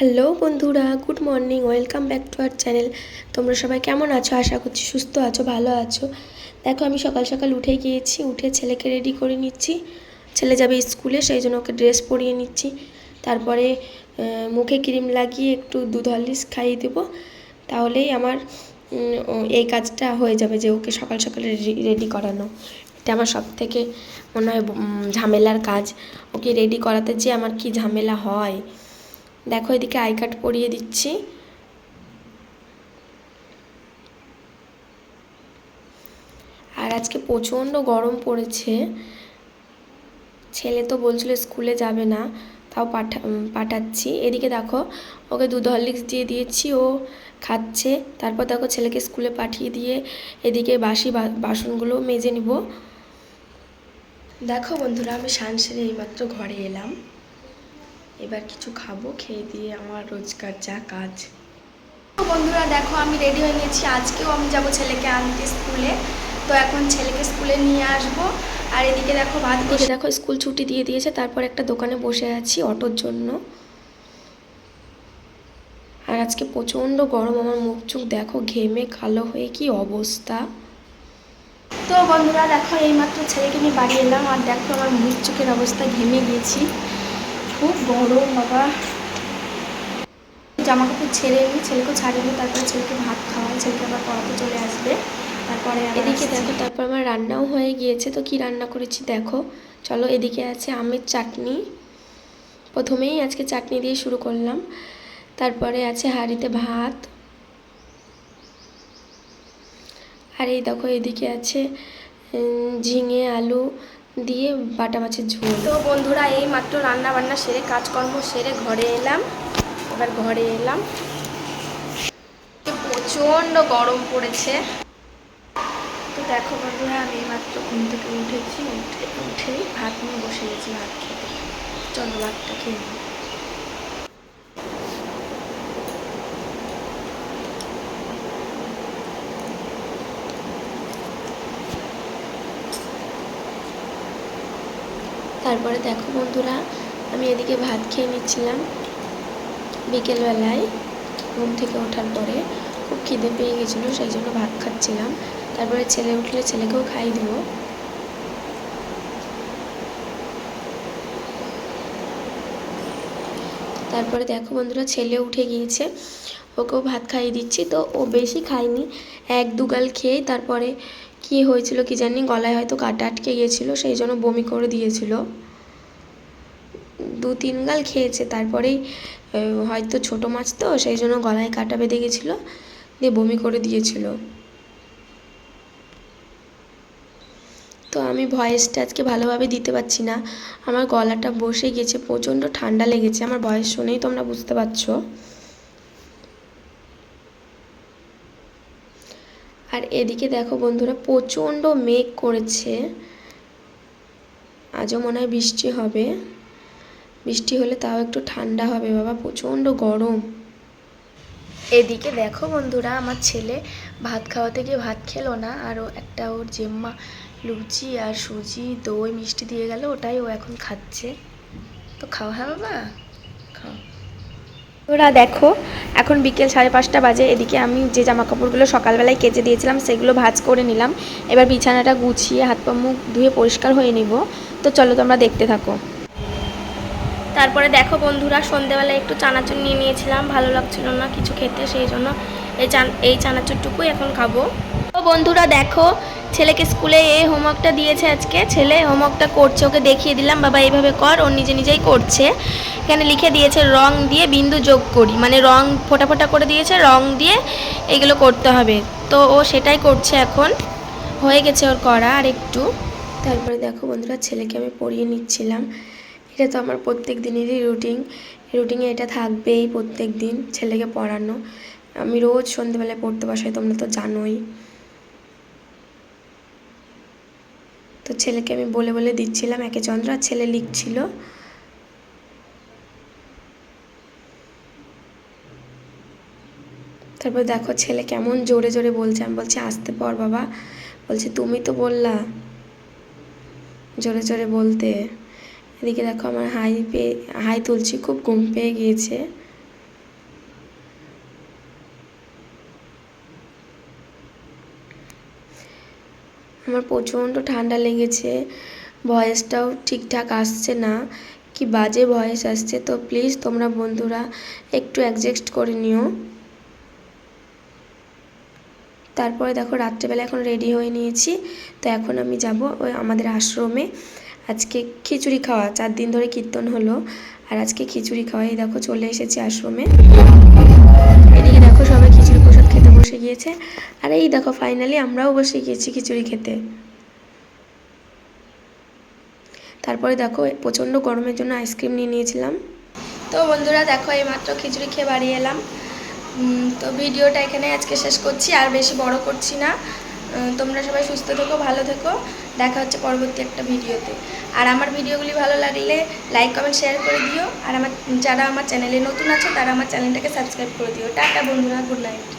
Hello বন্ধুরা good morning welcome back to our channel তোমরা সবাই কেমন আছো? আশা করছি সুস্থ আছো, ভালো আছো। দেখো, আমি সকাল সকাল উঠে গিয়েছি, উঠে ছেলেকে রেডি করে নিচ্ছি। ছেলে যাবে স্কুলে সেই জন্য ওকে ড্রেস পরিয়ে নিচ্ছি। তারপরে মুখে ক্রিম লাগিয়ে একটু দুধ হরলিক্স খাইয়ে দেবো। তাহলেই আমার এই কাজটা হয়ে যাবে যে ওকে সকাল সকাল রেডি করানো। এটা আমার সব থেকে মনে হয় ঝামেলার কাজ। ওকে রেডি করাতে যে আমার কি ঝামেলা হয় দেখো এদিকে আই কার্ড পরিয়ে দিচ্ছি। আর আজকে প্রচণ্ড গরম পড়েছে। ছেলে তো বলছিল স্কুলে যাবে না, তাও পাঠা পাঠাচ্ছি। এদিকে দেখো, ওকে দুধ হরলিক্স দিয়ে দিয়েছি, ও খাচ্ছে। তারপর দেখো ছেলেকে স্কুলে পাঠিয়ে দিয়ে এদিকে বাসি বাসনগুলো মেজে নিব। দেখো বন্ধুরা, আমি সান সেরে এইমাত্র ঘরে এলাম। এবার কিছু খাব খেয়ে দিয়ে আমার রোজকার যা কাজ। বন্ধুরা দেখো আমি রেডি হয়ে গেছি আজকেও আমি যাব ছেলেকে আনতে স্কুলে। তো এখন ছেলেকে স্কুলে নিয়ে আসব। আর এদিকে দেখো ভাত বসে দেখো স্কুল ছুটি দিয়ে দিয়েছে। তারপর একটা দোকানে বসে আছি অটোর জন্য। আর আজকে প্রচণ্ড গরম। আমার মুখ চুখ দেখো ঘেমে কালো হয়ে কি অবস্থা। তো বন্ধুরা দেখো এইমাত্র ছেলেকে নিয়ে বাড়ি এলাম। আর দেখো আমার মুখ চোখের অবস্থা ঘেমে গিয়েছি। খুব গরম বাবা। জামা কাপড় ছেড়ে নিই ছেলেকে ছাড়িয়ে তারপরে ছেলেকে ভাত খাওয়াই ছেলেকে আবার পড়াতে চলে আসবে। তারপরে এদিকে দেখো তারপর আমার রান্নাও হয়ে গিয়েছে তো কি রান্না করেছি দেখো। চলো এদিকে আছে আমের চাটনি। প্রথমেই আজকে চাটনি দিয়ে শুরু করলাম। তারপরে আছে হাঁড়িতে ভাত। আর এই দেখো এদিকে আছে ঝিঙে আলু দিয়ে বাটা মাছের ঝোল। তো বন্ধুরা, এই মাত্র রান্না বান্না সেরে, কাজকর্ম সেরে ঘরে এলাম। এবার ঘরে এলাম। প্রচণ্ড গরম পড়েছে। তো দেখো বন্ধুরা, আমি মাত্র ঘুম থেকে উঠেছি। উঠে, উঠেই ভাত নিয়ে বসে গেছি ভাত খেতে। চলো ভাতটা খেয়ে তারপরে দেখো বন্ধুরা, আমি এদিকে ভাত খেয়ে নিচ্ছিলাম বিকেলবেলায় ঘুম থেকে ওঠার পরে। খুব খিদে পেয়ে গেছিল, সেই জন্য ভাত খাচ্ছিলাম। তারপরে ছেলে উঠলে ছেলেকেও খাই দেবো। তারপরে দেখো বন্ধুরা, ছেলে উঠে গিয়েছে, ওকেও ভাত খাইয়ে দিচ্ছি। তো ও বেশি খায়নি, এক দুগাল খেয়ে তারপরে কি হয়েছিল কি জানি, গলায় হয়তো কাটা আটকে গিয়েছিল, সেই জন্য বমি করে দিয়েছিল। দু তিন গাল খেয়েছে, তারপরেই হয়তো ছোট মাছ তো, সেই জন্য গলায় কাটা বেঁধে গেছিল দিয়ে বমি করে দিয়েছিল। তো আমি ভয়েসটা আজকে ভালোভাবে দিতে পারছি না। আমার গলাটা বসে গেছে প্রচণ্ড ঠান্ডা লেগেছে, আমার ভয়েস শুনেই তোমরা বুঝতে পারছ। আর এদিকে দেখো বন্ধুরা, প্রচণ্ড মেঘ করেছে। আজও মনে হয় বৃষ্টি হবে। বৃষ্টি হলে তাও একটু ঠান্ডা হবে বাবা, প্রচণ্ড গরম। এদিকে দেখো বন্ধুরা, আমার ছেলে ভাত খাওয়াতে গিয়ে ভাত খেলো না, আর একটা ওর জেম্মা লুচি আর সুজি, দই মিষ্টি দিয়ে গেল, ওটাই ও এখন খাচ্ছে। তো খাওয়া হ্যাঁ বাবা? ওরা দেখো, এখন বিকেল সাড়ে পাঁচটা বাজে, এদিকে আমি যে জামা কাপড়গুলো সকালবেলায় কেচে দিয়েছিলাম, সেগুলো ভাজ করে নিলাম। এবার বিছানাটা গুছিয়ে হাত পা মুখ ধুয়ে পরিষ্কার হয়ে নিব। তো চলো তোমরা দেখতে থাকো। তারপরে দেখো বন্ধুরা, সন্ধেবেলায় একটু চানাচুর নিয়ে নিয়েছিলাম, ভালো লাগছিল না কিছু খেতে, সেই জন্য এই চান, এই চানাচুরটুকুই এখন খাব। বন্ধুরা দেখো, ছেলেকে স্কুলে এই হোমওয়ার্কটা দিয়েছে আজকে। ছেলে হোমওয়ার্কটা করছে, ওকে দেখিয়ে দিলাম, বাবা, এইভাবে কর, ও নিজে নিজেই করছে। এখানে লিখে দিয়েছে, রং দিয়ে বিন্দু যোগ করি। মানে রং ফোটা ফোটা করে দিয়েছে, রং দিয়ে এগুলো করতে হবে। তো ও সেটাই করছে এখন। হয়ে গেছে ওর করা আর একটু তারপরে দেখো বন্ধুরা, ছেলেকে আমি পড়িয়ে নিচ্ছিলাম। এটা তো আমার প্রত্যেক দিনেরই রুটিন। রুটিনে এটা থাকবেই প্রত্যেক দিন ছেলেকে পড়ানো। আমি রোজ সন্ধেবেলায় পড়তে বসাই, তোমরা তো জানোই তো ছেলেকে আমি বলে বলে দিচ্ছিলাম, একে চন্দ্র আর ছেলে লিখছিল। তারপর দেখো ছেলে কেমন জোরে জোরে বলছে। আমি বলছি, আসতে পর বাবা। বলছে, তুমি তো বললা জোরে জোরে বলতে। এদিকে দেখো আমার হাই পেয়ে হাই তুলছি খুব ঘুম পেয়ে গিয়েছে। আমার প্রচণ্ড ঠান্ডা লেগেছে, ভয়েসটাও ঠিকঠাক আসছে না, কি বাজে ভয়েস আসছে, তো প্লিজ তোমরা বন্ধুরা একটু অ্যাডজাস্ট করে নিও। তারপরে দেখো রাত্রেবেলা এখন রেডি হয়ে নিয়েছি, তো এখন আমি যাব ওই আমাদের আশ্রমে। আজকে খিচুড়ি খাওয়া, চার দিন ধরে কীর্তন হলো, আর আজকে খিচুড়ি খাওয়াই দেখো চলে এসেছি আশ্রমে। এদিকে দেখো সবাই বসে গিয়েছে। আর এই দেখো ফাইনালি আমরাও বসে গিয়েছি খিচুড়ি খেতে। তারপরে দেখো, প্রচণ্ড গরমের জন্য আইসক্রিম নিয়ে নিয়েছিলাম। তো বন্ধুরা, দেখো, এইমাত্র খিচুড়ি খেয়ে বাড়ি এলাম। তো ভিডিওটা এখানে আজকে শেষ করছি, আর বেশি বড় করছি না। তোমরা সবাই সুস্থ থেকো, ভালো থেকো। দেখা হচ্ছে পরবর্তী একটা ভিডিওতে। আর আমার ভিডিওগুলি ভালো লাগলে লাইক কমেন্ট শেয়ার করে দিও। আর আমার, যারা আমার চ্যানেলে নতুন আছে, তারা আমার চ্যানেলটাকে সাবস্ক্রাইব করে দিও। টাটা বন্ধুরা গুড নাইট